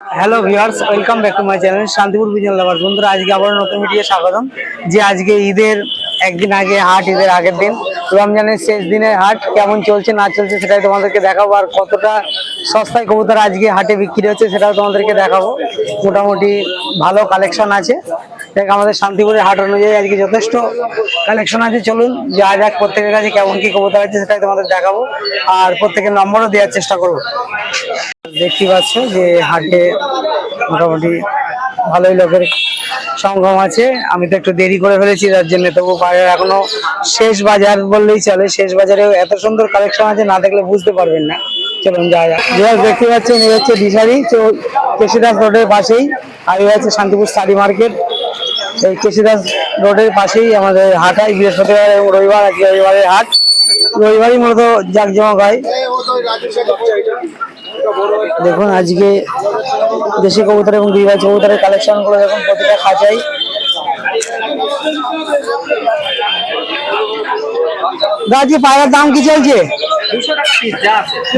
Hello viewers welcome back to my channel Shantipur Bijon lover বন্ধুরা, আজকে আবার নতুন ভিডিও স্বাগতম। যে আজকে ঈদের, একদিন আগে হাট, ঈদের আগের দিন। রমজানের শেষ দিনের হাট, কেমন চলছে, না চলছে সেটাই তোমাদেরকে দেখাবো। আর কতটা সস্তায় কবুতর আজকে হাটে বিক্রি হচ্ছে সেটাও তোমাদেরকে দেখাবো। মোটামুটি ভালো কালেকশন আছে। দেখ, আমাদের শান্তিপুরের হাট অনুযায়ী আজকে যথেষ্ট কালেকশন আছে। চলুন যা যাক প্রত্যেকের কাছে কেমন কি কবুতর আছে সেটাই তোমাদের দেখাবো। আর প্রত্যেকের নম্বরও দেওয়ার চেষ্টা করব। দেখতে পাচ্ছ যে হাটে মোটামুটি ভালোই লোকের সঙ্গম আছে। আমি তো একটু দেরি করে ফেলেছি, তার জন্য তবু বাজার এখনও শেষ বাজার বললেই চলে। শেষ বাজারেও এত সুন্দর কালেকশন আছে, না দেখলে বুঝতে পারবেন না। চলুন যা যা দেখতে পাচ্ছেন, এই হচ্ছে দিশারি কেশিদাস রোডের পাশেই, আর এই হচ্ছে শান্তিপুর শাড়ি মার্কেট। এই কেশিদাস রোডের পাশেই আমাদের হাট হয় বৃহস্পতিবার এবং রবিবার আজকে রবিবারের হাট। রবিবারই মূলত জাঁকজমক হয় দেখুন আজকে দেশি কবুতর এবং বিবাহ কবুতরের কালেকশনগুলো দেখুন প্রতিটা খাঁচাই। দাজি পায়রার দাম কি চলছে?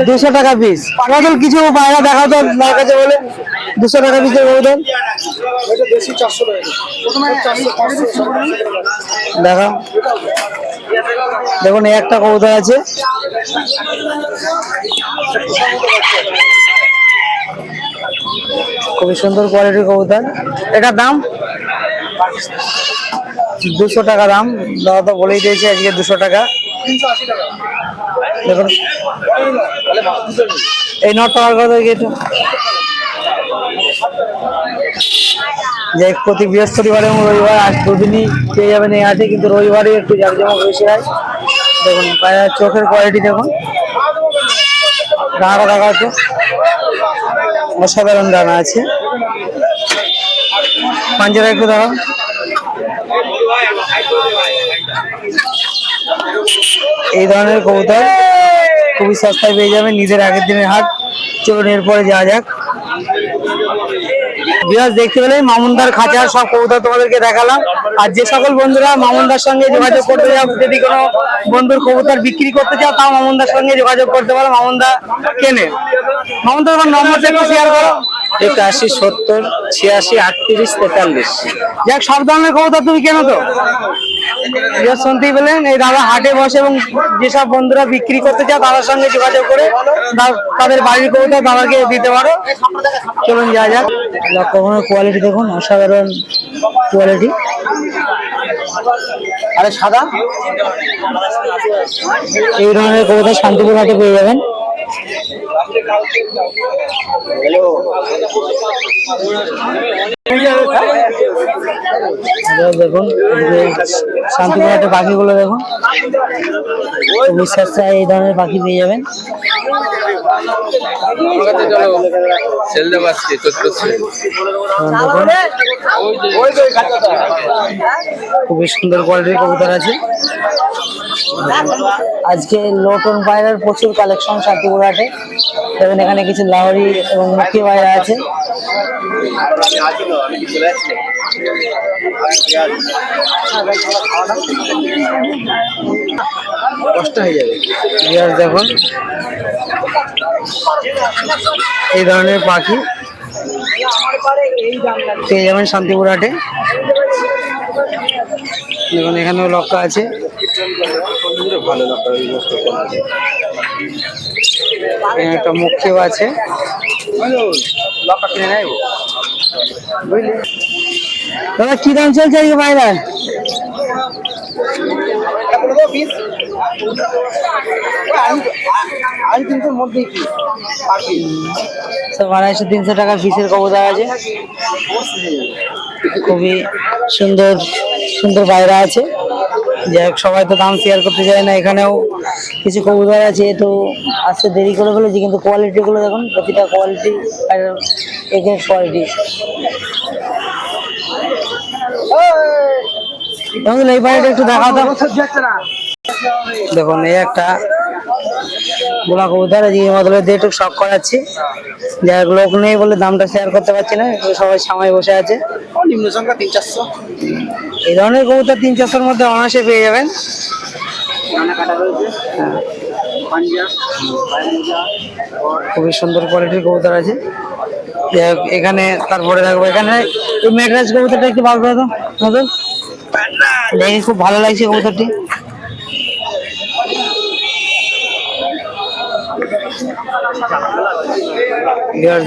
দুশো টাকা পিস পাগল কিছু পায়রা দেখাও তো আমার কাছে বলে। দুশো টাকা পিসের কবুতর। দেখাও। দেখুন, এই একটা কবুতর আছে। খুবই সুন্দর কোয়ালিটির কবুতর। এটার দাম? দুশো টাকা দাম। দাদা তো বলেই দিয়েছে, আজকে দুশো টাকা। দেখুন। এই ন টাকার কথা যে প্রতি বৃহস্পতিবার এবং রবিবার আজ দুদিনই পেয়ে যাবেন এই হাটে কিন্তু রবিবারই একটু জাকজমক বেশি হয়। দেখুন পায়ের চোখের কোয়ালিটি দেখুন। ডানা দেখা আছে। অসাধারণ ডানা আছে। পাঞ্জারা একটু দাঁড়াও এই ধরনের কবুতর খুবই সস্তায় পেয়ে যাবেন। নিজের আগের দিনের হাট। চলুন, এরপরে যাওয়া যাক। বিরাজ দেখতে পেলে মামুনদার খাঁচার সব কবুতর তোমাদেরকে দেখালাম। আর যে সকল বন্ধুরা মামুনদার সঙ্গে যোগাযোগ করতে চাও, যদি কোনো বন্ধুর কবুতর বিক্রি করতে চাও, তাও মামুনদার সঙ্গে যোগাযোগ করতে পারো। মামুনদা কেনে? মামুনদা তোমার নম্বরটা একটু শেয়ার করো। একাশি, সত্তর, ছিয়াশি, আটত্রিশ, তেতাল্লিশ। যাক সব ধরনের কবুতর তুমি কেন তো? শুনতেই পেলেন এই দাদা হাটে বসে এবং যেসব বন্ধুরা বিক্রি করতে চায়, তাদের সঙ্গে যোগাযোগ করে তাদের বাড়ির কবুতর দাদাকে দিতে পারো। চলুন যা যাক। লক্ষ্যণের কোয়ালিটি দেখুন, অসাধারণ কোয়ালিটি আরে সাদা? এই ধরনের কবুতর শান্তিপুর হাটে পেয়ে যাবেন। এবার দেখুন, এই যে শান্তিপুর হাটে পাখিগুলো দেখুন। বিশ্বাস এই ধরনের পাখি পেয়ে যাবেন। খুবই সুন্দর কোয়ালিটির কবুতর আছে। আজকে লোটন পায়রার প্রচুর কালেকশন শান্তিপুর হাটে দেখুন, এখানে কিছু লাহরি এবং মুখী পায়রা আছে। দেখুন। এই ধরনের পাখি। পেয়ে যাবেন শান্তিপুর হাটে। দেখুন, এখানেও লক্ষ্য আছে। ভালো একটা মুখ্যও আছে। লকা বুঝলি দাদা কি দাম চলছে আজকে সব আড়াইশো তিনশো টাকা পিসের কবুতর আছে। খুবই সুন্দর সুন্দর পায়রা আছে। যাই সবাই তো দাম শেয়ার করতে চায় না, এখানেও কিছু কবুতর আছে, তো আসতে দেরি করে ফেলেছি, কিন্তু কোয়ালিটিগুলো দেখুন, প্রতিটা কোয়ালিটি আর এগের কোয়ালিটি এই বাড়িটা একটু দেখাও দেখুন, এই একটা গোলা কবুতর আজকে মতলবে দিয়ে একটু শখ করাচ্ছি। যাই হোক লোক নেই বলে দামটা শেয়ার করতে পারছি না সবাই সময় বসে আছে। নিম্ন সংখ্যা তিন চারশো। এই ধরনের কবুতর তিন চারশোর মধ্যে অনায়াসে পেয়ে যাবেন। রয়েছে। খুবই সুন্দর কোয়ালিটির কবুতর আছে। এখানে তারপরে দেখব এখানে এই মেডরাজ কবুতরটা একটু বার করে দাও দেখে খুব ভালো লাগছে কবুতরটি।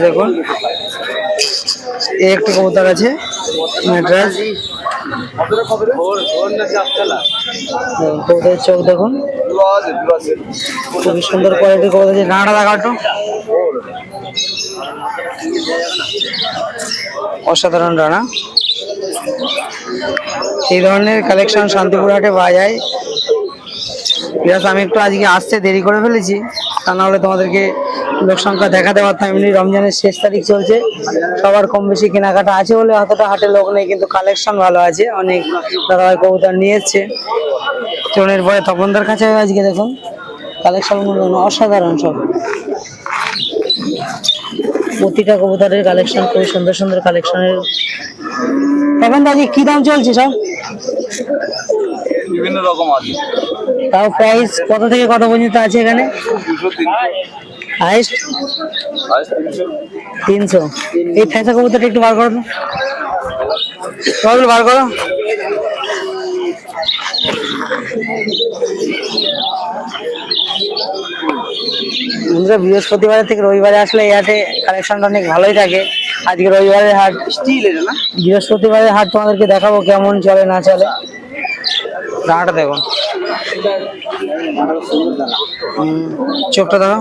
দেখুন। এই একটি কবুতর আছে মেডরাজ কবুতরের চোখ দেখুন। খুবই সুন্দর কোয়ালিটির কবুতর আছে। ডানাটা দেখা অসাধারণ ডানা এই ধরনের কালেকশন শান্তিপুর হাটে পাওয়া যায়। আমি একটু আজকে আসতে দেরি করে ফেলেছি। তা নাহলে তোমাদেরকে লোক সংখ্যা দেখাতে পারতাম এমনি। রমজানের শেষ তারিখ চলছে। সবার কম বেশি কেনাকাটা আছে বলে অতটা হাটে লোক নেই, কিন্তু কালেকশন ভালো আছে। অনেক দাদাভাই কবুতর নিয়ে এসছে। চনের পরে তপনদার কাছে আজকে, দেখুন। কালেকশন অসাধারণ সব। প্রতিটা কবুতরের কালেকশন খুবই সুন্দর সুন্দর কালেকশনের তখন আজকে কি দাম চলছে সব? বিভিন্ন রকম আছে। তাও প্রাইস কত থেকে কত পর্যন্ত আছে এখানে? তিনশো হাইস্ট তিনশো। তিনশো এই ফ্যাঁসা কবুতরটা একটু বার করো তো। বার করো। বন্ধুরা বৃহস্পতিবার থেকে রবিবারে আসলে এই হাটে কালেকশনটা অনেক ভালোই থাকে। আজকে রবিবারের হাট স্টিল এটা না? বৃহস্পতিবারের হাট তোমাদেরকে দেখাবো কেমন চলে না চলে। দাঁড়াটা দেখুন। চোখটা হবে।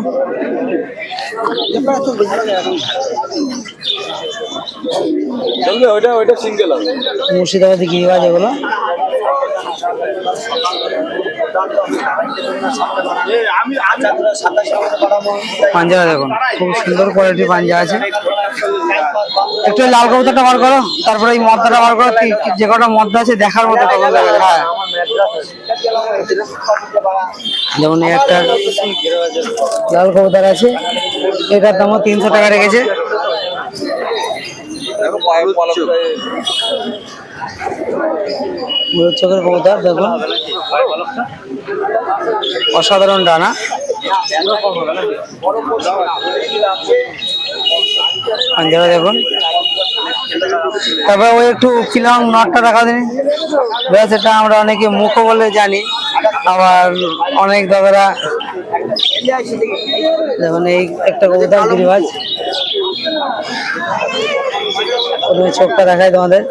মুর্শিদাবাদি গিরিবাজ এগুলো? আমি আমি পাঞ্জাবা দেখুন খুব সুন্দর কোয়ালিটির পাঞ্জা আছে। একটু লাল কবুতরটা বার করো তারপরে এই মদ্দাটা বার করো কি- কি- যে কটা মদ্দা আছে দেখার মতো হ্যাঁ। যেমন একটা লাল কবুতর আছে এটার দামও তিনশো টাকা রেখেছে। অসাধারণ ডানা। পাঞ্জাবে দেখুন। তারপরে ওই একটু কিলাম নটটা দেখা দিন ব্যাস, এটা আমরা অনেকে মুখ বলে জানি। আবার অনেক দাদারা যেমন এই একটা কবুতর গিরিবাজ। চোখটা দেখায় তোমাদের।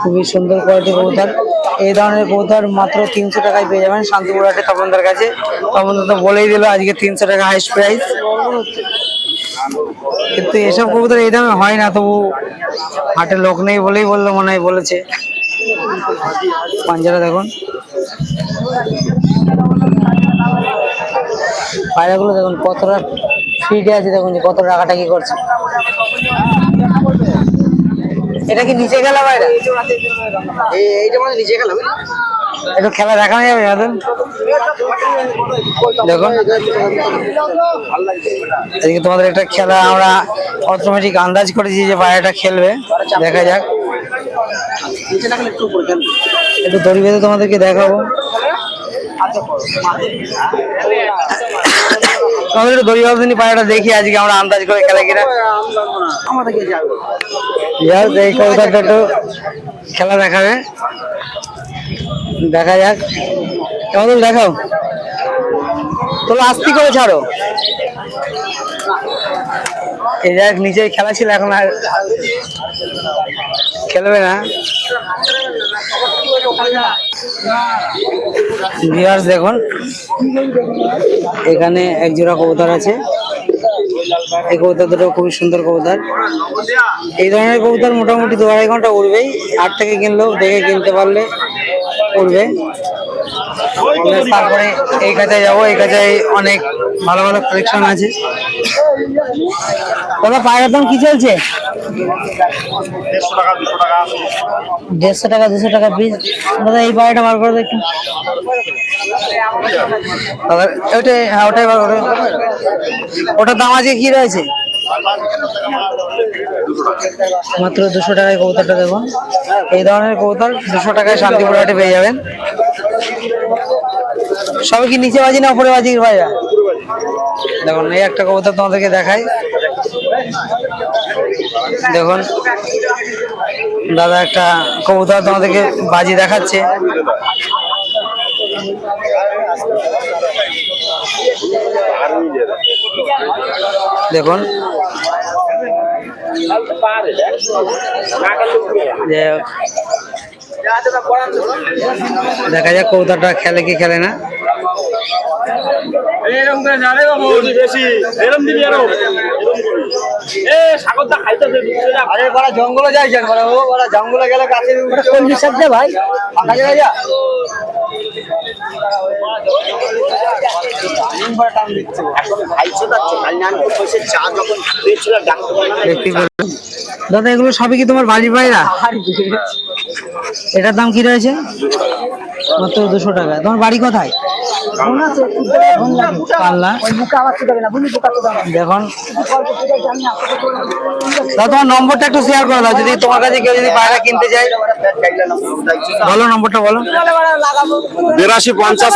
খুবই সুন্দর কোয়ালিটি কবুতর। এই ধরনের কবুতর মাত্র তিনশো টাকায় পেয়ে যাবেন শান্তিপুর হাটে তপনদার কাছে। তপন তো বলেই দিল, আজকে তিনশো টাকা হাইস্ট প্রাইস কিন্তু এসব কবুতর এই দামে হয় না, তবু হাটে লোক নেই বলেই বলল, মনে হয় বলেছে। পাঞ্জারা দেখুন। পায়রাগুলো দেখুন, কতটা ফিটে আছে দেখুন যে কত টাকাটা কি করছে। এটা কি নিচে গেল বাইরে এইটা মানে নিচে গেলাম একটু খেলা দেখানো যাবে দাদা দেখুন। আজকে তোমাদের একটা খেলা আমরা অটোমেটিক আন্দাজ করেছি যে বাইরেটা খেলবে। দেখা যাক। গেলে একটু দড়ি বেঁধে তোমাদেরকে দেখাবো। দেখি, আজকে আমরা আন্দাজ করে খেলা কিনা। খেলা দেখাবে। দেখা যাক। কেমন আস্তি করে ছাড়ো। এই যাক নিচে খেলা ছিল এখন আর খেলবে না। ভিউয়ার্স দেখুন, এখানে এক জোড়া কবুতর আছে। এই কবুতর দুটো খুবই সুন্দর কবুতর। এই ধরনের কবুতর মোটামুটি দু আড়াই ঘণ্টা উড়বেই, আট থেকে কিনলেও দেখে কিনতে পারলে উড়বে। তারপরে এই কাছে যাব। এই কাছে অনেক ভালো ভালো কালেকশন আছে। দাদা, পায়ের দাম কি চলছে? দেড়শো টাকা, দুশো টাকা পিস দাদা, এই পায়রাটা বার করে দেখুন দাদা ওটাই হ্যাঁ ওটাই বার করে ওটার দাম আছে কি রয়েছে? মাত্র দুশো টাকায় কবুতরটা দেবো। এই ধরনের কবুতর দুশো টাকায় শান্তিপুর হাটে পেয়ে যাবেন। সবে কি নিচে বাজি না উপরে বাজি, ভাইয়া? দেখুন, এই একটা কবুতর তোমাদেরকে দেখাই। দেখুন, দাদা একটা কবুতর তোমাদেরকে বাজি দেখাচ্ছে। দেখুন দেখা যাক কবুতরটা খেলে কি খেলে না। এরকম করে জানে বাবু। বেশি এরকম দিবি আরও। এ সাগরটা খাইতেছে আরে বড় জঙ্গলে যাই যান বড় ও বড় জঙ্গলে গেলে কাছে কোন হিসাবে ভাই। যা। দাদা এগুলো সবই কি তোমার বাড়ির বাইরা? এটার দাম কি রয়েছে? মাত্র দুশো টাকা। তোমার বাড়ি কোথায়? পাল্লা দেখুন। দাদা তোমার নম্বরটা একটু শেয়ার করে দাও যদি তোমার কাছে কেউ যদি পায়রা কিনতে চায়। বলো নম্বরটা বলো। বিরাশি পঞ্চাশ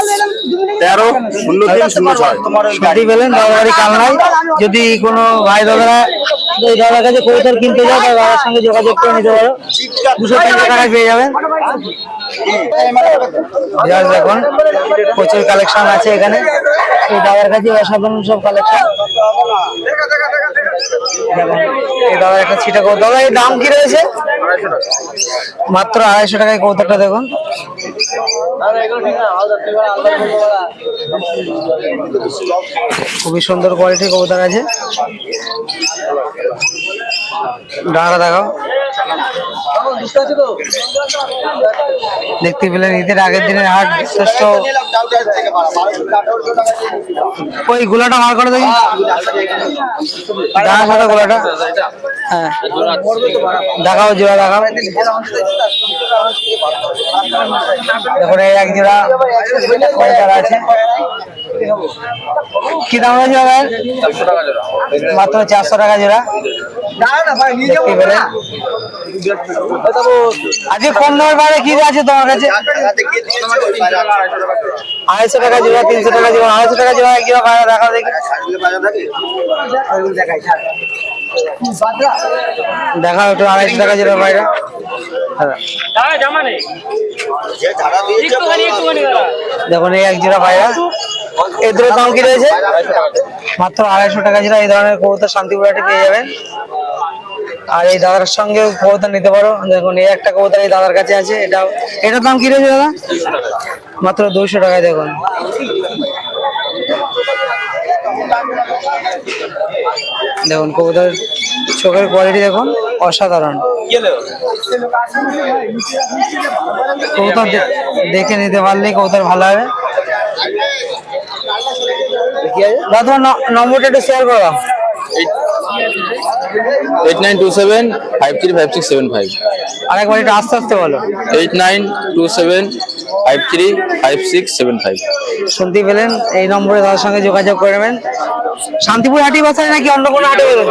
তেরো শূন্য তিন শূন্য ছয়। যদি কোনো ভাই দাদারা এই দাদার কাছে কবুতর কিনতে যায় তাহলে দাদার সঙ্গে যোগাযোগ করে নিতে পারো। দুশো তিনশো টাকায় পেয়ে যাবেন। দেখুন, প্রচুর কালেকশন আছে এখানে। এই দাদার কাছে অসাধারণ সব কালেকশন এই দাদার একটা ছিটা দাদা দাম কি রয়েছে? মাত্র আড়াইশো টাকায় কবুতরটা দেখুন। খুবই সুন্দর কোয়ালিটির কবুতর আছে। ডানা দেখাও দেখতে পেলেন ঈদের আগের দিনের হাট যথেষ্ট ওই গোলাটা মার করে দেখি। সাদা গোলাটা। হ্যাঁ। দেখাও জোড়া, দেখাও। দেখুন, এই এক জোড়া আছে? কি দাম আছে ভাই মাত্র চারশো টাকা জোড়া। আজকে কম দামের বাইরে কি আছে তোমার কাছে? আড়াইশো টাকা জোড়া তিনশো টাকা জোড়া আড়াইশো টাকা জোড়া জোড়া বাইরে দেখাও দেখি। দেখাও একটু আড়াইশো টাকা জোড়া বাইরে। দেখুন এই এক জোড়া ভাইরা বাইরা এদের দাম কি রয়েছে? মাত্র আড়াইশো টাকা জোড়া এই ধরনের কবুতর শান্তিপুরাটি পেয়ে যাবেন। আর এই দাদার সঙ্গে কবুতর নিতে পারো। দেখুন, এই একটা কবুতর এই দাদার কাছে আছে। এটা এটার দাম কি রয়েছে দাদা? মাত্র দুইশো টাকায় দেখুন। দেখুন কবুতর চোখের কোয়ালিটি দেখুন, অসাধারণ। কবুতর দেখে নিতে পারলে কবুতর ভালো হবে। দাদা নম্বরটা একটু শেয়ার করো। Eight nine two seven five three five six seven five আরেকবার একটু আস্তে আস্তে বলো। Eight nine two seven five three five six seven five শুনতে পেলেন এই নম্বরে তাদের সঙ্গে যোগাযোগ করবেন শান্তিপুর হাটি বাসায় নাকি অন্য কোনো হাটে বলুন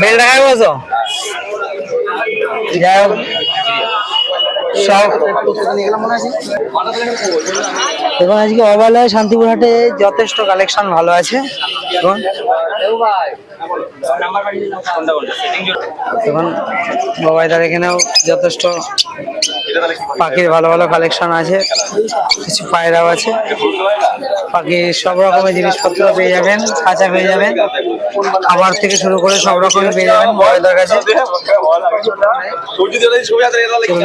বেলডাঙ্গায় বসো যাই হোক। এবং আজকে অবালয় শান্তিপুর হাটে যথেষ্ট কালেকশন ভালো আছে। এবং এখন বাবাইদার এখানেও যথেষ্ট পাখির ভালো ভালো কালেকশন আছে, কিছু পায়রাও আছে। পাখির সব রকমের জিনিসপত্র পেয়ে যাবেন, খাঁচা পেয়ে যাবেন, খাবার থেকে শুরু করে সব রকমের পেয়ে যাবেন বাবাইদার কাছে।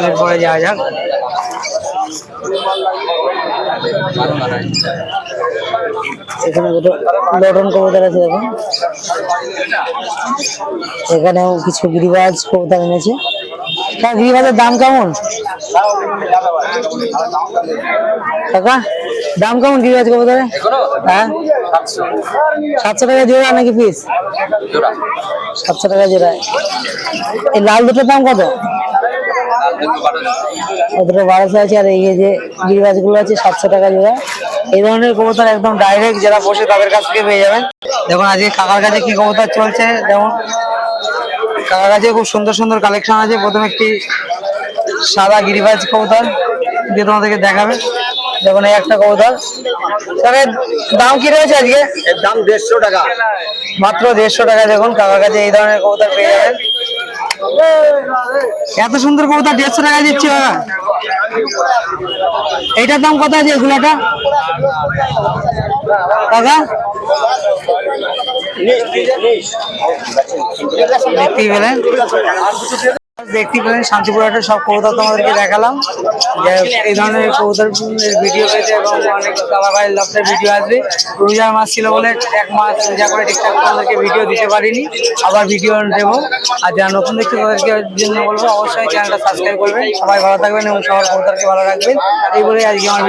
এরপরে যাওয়া যাক। এখানে দুটো লটন কবুতর আছে দেখুন এখানেও কিছু গিরিবাজ কবুতর এনেছে। হ্যাঁ গিরিবাজের দাম কেমন? কাকা দাম কেমন গিরিবাজ কবুতরে? হ্যাঁ? সাতশো। টাকা জোড়া নাকি পিস সাতশো টাকা জোড়া। এই লাল দুটোর দাম কত? ওদের বারোশো আছে আর এই যে গিরিবাজগুলো আছে সাতশো টাকা জোড়া। এই ধরনের কবুতর একদম ডাইরেক্ট যারা বসে তাদের কাছ থেকে পেয়ে যাবেন। দেখুন আজকে কাকার কাছে কি কবুতর চলছে যেমন কাকার কাছে খুব সুন্দর সুন্দর কালেকশন আছে। প্রথমে একটি সাদা গিরিবাজ কবুতর দিয়ে তোমাদেরকে দেখাবে। দেখুন এই একটা কবুতর। তবে দাম কি রয়েছে আজকে? দাম দেড়শো টাকা। মাত্র দেড়শো টাকা দেখুন কাকার কাছে এই ধরনের কবুতর পেয়ে যাবেন। এত সুন্দর কবুতর দেড়শো টাকা দিচ্ছি এইটার দাম কত আছে এগুলোটা দাদা দেখতেই পেলেন। দেখতেই পেলেন শান্তিপুরাটা সব কবুতর তোমাদেরকে দেখালাম। এই ধরনের কবুতর ভিডিও পেতে এবং অনেক কালাবাই লফটের ভিডিও আসবে। রোজার মাস ছিল বলে এক মাস রোজা করে ঠিকঠাক তোমাদেরকে ভিডিও দিতে পারিনি। আবার ভিডিও দেব। আর যারা নতুন দেখছে, তাদেরকে জন্য বলব, অবশ্যই চ্যানেলটা সাবস্ক্রাইব করবেন। সবাই ভালো থাকবেন এবং সবার কবুতরকে ভালো রাখবেন। এই বলে আজকে আমার